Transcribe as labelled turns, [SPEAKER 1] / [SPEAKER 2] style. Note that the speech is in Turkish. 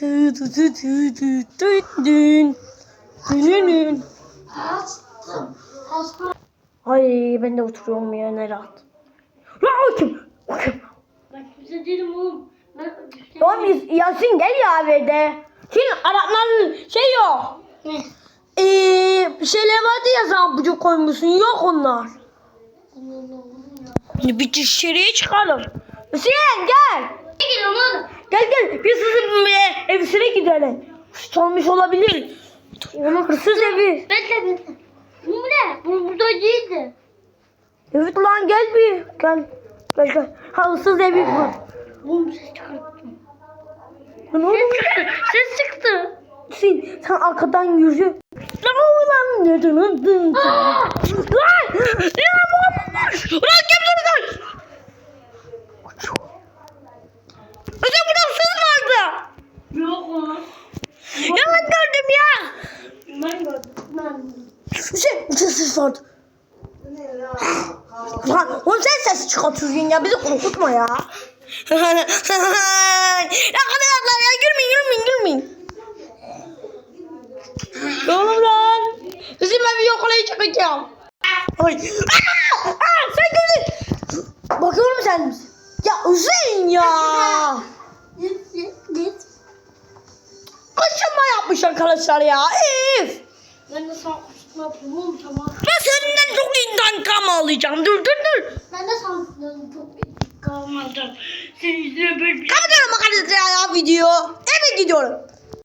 [SPEAKER 1] dü dü dü dü dün. Dününün.
[SPEAKER 2] Hastım. Hasta.
[SPEAKER 1] Ay ben de oturuyorum ya ne rahat. Kim?
[SPEAKER 2] Ben kimse değilim oğlum. Ben
[SPEAKER 1] Oğlum Yas- Yasin gel ya evde. Senin Arapların şey yok.
[SPEAKER 2] Ne?
[SPEAKER 1] Ee, şeyler vardı ya sen bucuk koymuşsun yok onlar. Şimdi bir dışarıya çıkalım. Hüseyin gel.
[SPEAKER 2] Geliyorum oğlum?
[SPEAKER 1] Gel gel biz sizin e, evsine gidelim. Çalmış olabilir. Onun hırsız evi.
[SPEAKER 2] Bekle bekle. Bu ne? Bu burada değildi.
[SPEAKER 1] Evet lan gel bir. Gel. Gel gel. Ha hırsız evi var.
[SPEAKER 2] Oğlum ses çıkarttım.
[SPEAKER 1] Ne oldu?
[SPEAKER 2] Ses çıktı.
[SPEAKER 1] Sen, sen arkadan yürü. Lan lan ne?
[SPEAKER 2] Aa!
[SPEAKER 1] Lan! Ya bomboş! Lan kimse lan! Öte burada hırsız vardı.
[SPEAKER 2] Yok oğlum.
[SPEAKER 1] Ya ben gördüm ya.
[SPEAKER 2] Ben gördüm. Ben
[SPEAKER 1] Hüseyin bir ses vardı. Lan oğlum sen ses çıkartıyorsun ya bizi korkutma ya. ya arkadaşlar ya gülmeyin gülmeyin gülmeyin. Oğlum lan. Hüseyin ben bir yokalaya çıkacağım. Ay. Aa, aa, sen gördün. Bakıyorum sen. Ya Hüseyin ya. Kaşınma yapmış arkadaşlar ya. Ef.
[SPEAKER 2] Ben de kuşatma yapayım oğlum tamam.
[SPEAKER 1] Ben senden çok intikam alacağım. Dur dur dur.
[SPEAKER 2] Ben de sana çok kalmadım. Senin yüzüne böyle bir
[SPEAKER 1] Kapatıyorum arkadaşlar ya video. Eve gidiyorum.